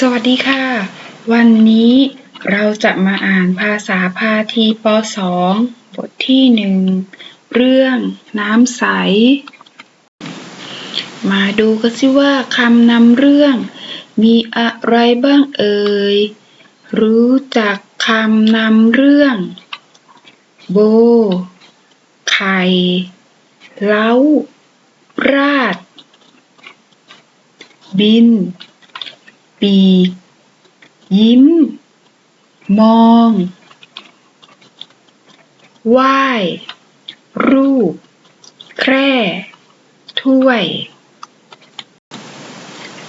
สวัสดีค่ะ วันนี้เราจะมาอ่านภาษาพาทีป .2 บทที่หนึ่งเรื่องน้ำใส มาดูกันสิว่าคำนำเรื่อง มีอะไรบ้างเอ่ย รู้จักคำนำเรื่อง โบ ไข่เล้า ราด บิน ปีกยิ้ม มองไหว้รูป แคร่ ถ้วย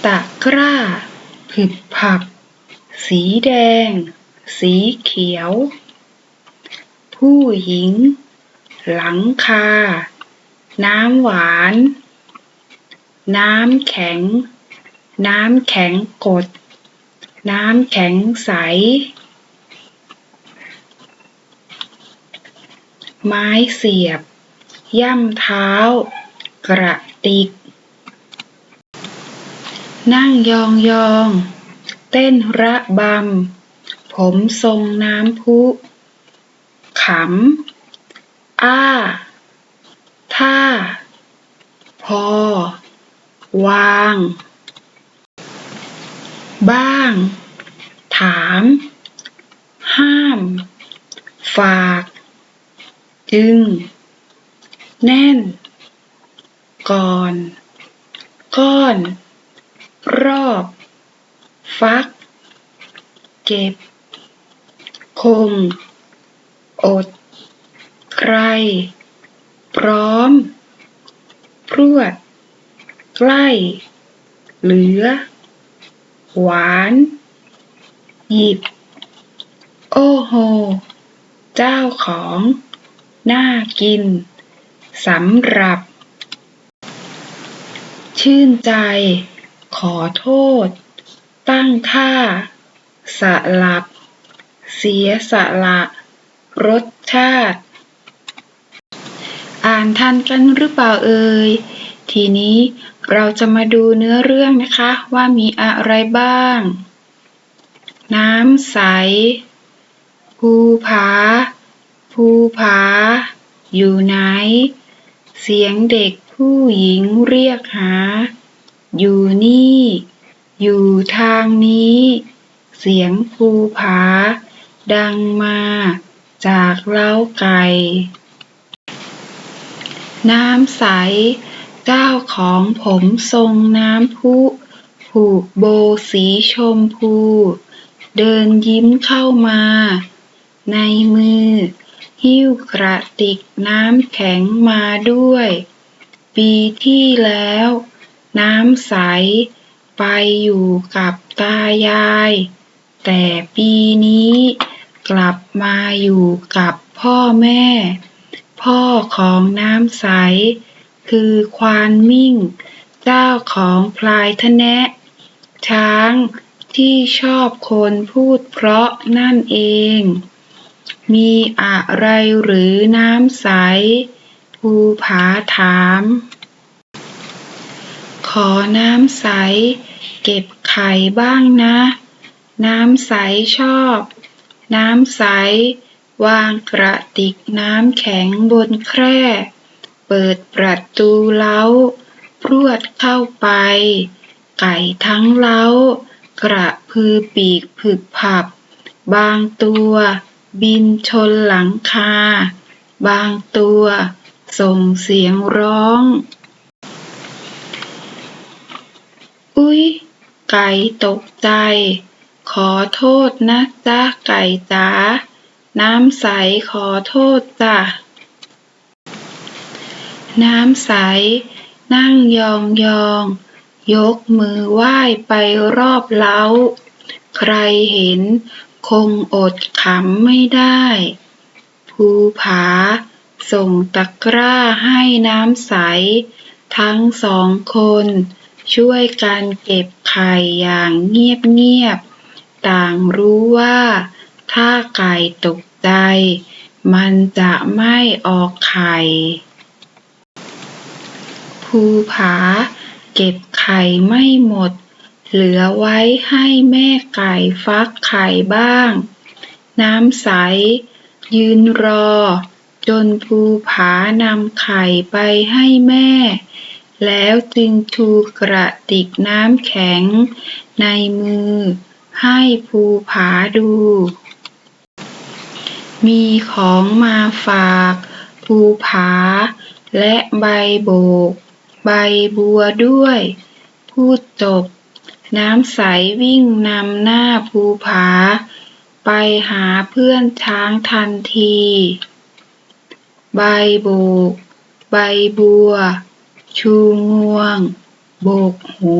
ตะกร้า ผึบผับ สีแดง สีเขียว ผู้หญิง หลังคา น้ำหวาน น้ำแข็ง น้ำแข็งกด น้ำแข็งใส ไม้เสียบ ย่ำเท้า กระติก นั่งยองยอง เต้นระบำ ผมทรงน้ำพุ ขำ อ้า ท่า พอ วางาง ถาม ห้าม ฝาก จึง แน่น ก่อน ก้อน รอบ ฟัก เก็บ คง อด ใคร พร้อม พรวด ใกล้ เหลือ หวาน หยิบ โอ้โห เจ้าของ น่ากิน สำหรับ ชื่นใจ ขอโทษ ตั้งท่า สลับ เสียสละ รสชาติ อ่านทันกันหรือเปล่าเอ่ยทีนี้ เราจะมาดูเนื้อเรื่องนะคะว่ามีอะไรบ้าง น้ำใส ภูผา ภูผา อยู่ไหน เสียงเด็กผู้หญิงเรียกหา อยู่นี่ อยู่ทางนี้ เสียงภูผา ดังมา จากเล้าไก่ น้ำใส เจ้าของผมทรงน้ำพุ ผูกโบสีชมพู เดินยิ้มเข้ามา ในมือ หิ้วกระติกน้ำแข็งมาด้วย ปีที่แล้ว น้ำใส ไปอยู่กับตายาย แต่ปีนี้กลับมาอยู่กับพ่อแม่ พ่อของน้ำใส คือควานมิ่ง เจ้าของพลายทะแนะ ช้างที่ชอบคนพูดเพราะนั่นเอง มีอะไรหรือน้ำใส ภูผาถาม ขอน้ำใส เก็บไข่บ้างนะ น้ำใสชอบ น้ำใส วางกระติกน้ำแข็งบนแคร่ เปิดประตูเล้า พรวดเข้าไป ไก่ทั้งเล้า กระพือปีกผึบผับ บางตัวบินชนหลังคา บางตัว ส่งเสียงร้อง อุ๊ย ไก่ตกใจ ขอโทษนะจ๊ะไก่จ๋าน้ำใสขอโทษจ้ะ น้ำใส นั่งยองยอง ยกมือไหว้ไปรอบเล้า ใครเห็นคงอดขำไม่ได้ ภูผา ส่งตะกร้าให้น้ำใส ทั้งสองคน ช่วยกันเก็บไข่อย่างเงียบๆต่างรู้ว่า ถ้าไก่ตกใจ มันจะไม่ออกไข่ ภูผา เก็บไข่ไม่หมด เหลือไว้ให้แม่ไก่ฟักไข่บ้าง น้ำใส ยืนรอ จนภูผานำไข่ไปให้แม่ แล้วจึงชูกระติกน้ำแข็ง ในมือ ให้ภูผาดู มีของมาฝากภูผาและใบโบก ใบบัวด้วย พูดจบ น้ำใสวิ่งนำหน้าภูผา ไปหาเพื่อนช้างทันที ใบโบก ใบบัว ชูงวง โบกหู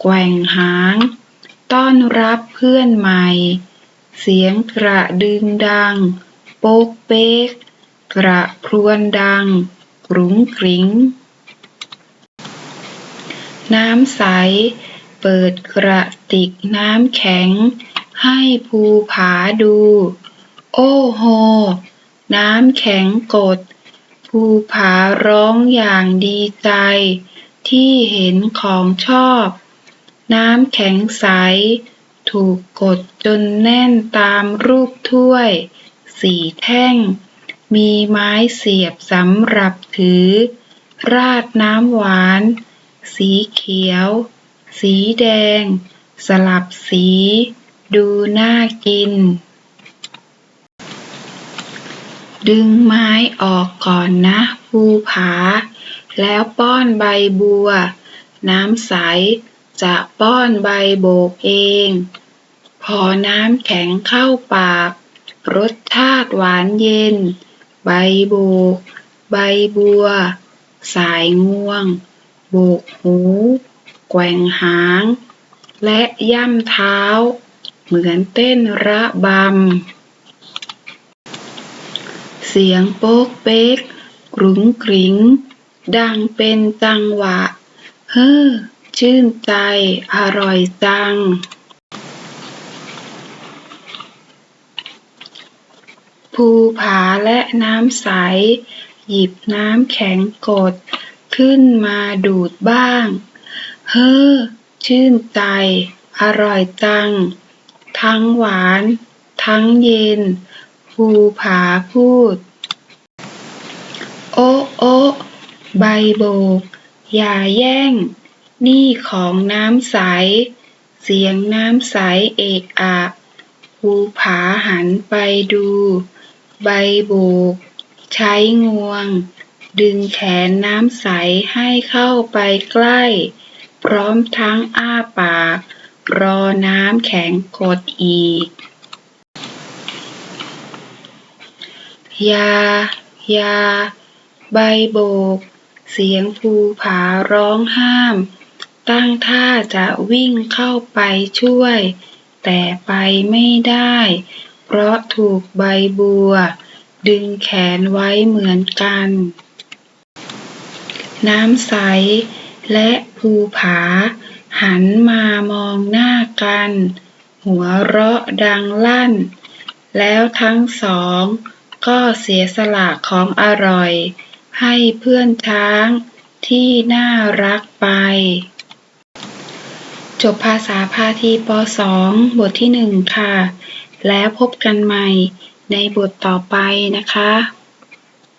แกว่งหาง ต้อนรับเพื่อนใหม่ เสียงกระดึงดัง โป๊กเป๊กกระพรวนดังกรุงกริ้ง น้ำใส เปิดกระติกน้ำแข็ง ให้ภูผาดู โอ้โฮ น้ำแข็งกด ภูผาร้องอย่างดีใจ ที่เห็นของชอบ น้ำแข็งใส ถูกกดจนแน่นตามรูปถ้วย สี่แท่ง มีไม้เสียบสำหรับถือ ราดน้ำหวาน สีเขียว สีแดง สลับสี ดูน่ากิน ดึงไม้ออกก่อนนะภูผา แล้วป้อนใบบัว น้ำใส จะป้อนใบโบกเอง พอน้ำแข็งเข้าปาก รสชาติหวานเย็น ใบโบก ใบบัว สายงวง โบกหู แกว่งหาง และย่ำเท้า เหมือนเต้นระบำ เสียงโป๊กเป๊กกรุ้งกริ้งดังเป็นจังหวะ เฮ้อ ชื่นใจ อร่อยจังภูผาและน้ำใส หยิบน้ำแข็งกด ขึ้นมาดูดบ้าง เฮ้อ ชื่นใจ อร่อยจัง ทั้งหวาน ทั้งเย็น ภูผาพูด โอ๊ะโอ๊ะใบโบก อย่าแย่ง นี่ของน้ำใส เสียงน้ำใสเอะอะภูผาหันไปดู ใบโบก ใช้งวง ดึงแขนน้ำใสให้เข้าไปใกล้ พร้อมทั้งอ้าปาก รอน้ำแข็งกดอีก ยา ยา ใบโบก เสียงภูผาร้องห้าม ตั้งท่าจะวิ่งเข้าไปช่วย แต่ไปไม่ได้ เพราะถูกใบบัวดึงแขนไว้เหมือนกัน น้ำใส และภูผา หันมามองหน้ากัน หัวเราะดังลั่น แล้วทั้งสองก็เสียสละของอร่อย ให้เพื่อนช้างที่น่ารักไป จบภาษาพาทีป .2 บทที่หนึ่งค่ะ แล้วพบกันใหม่ในบทต่อไปนะคะ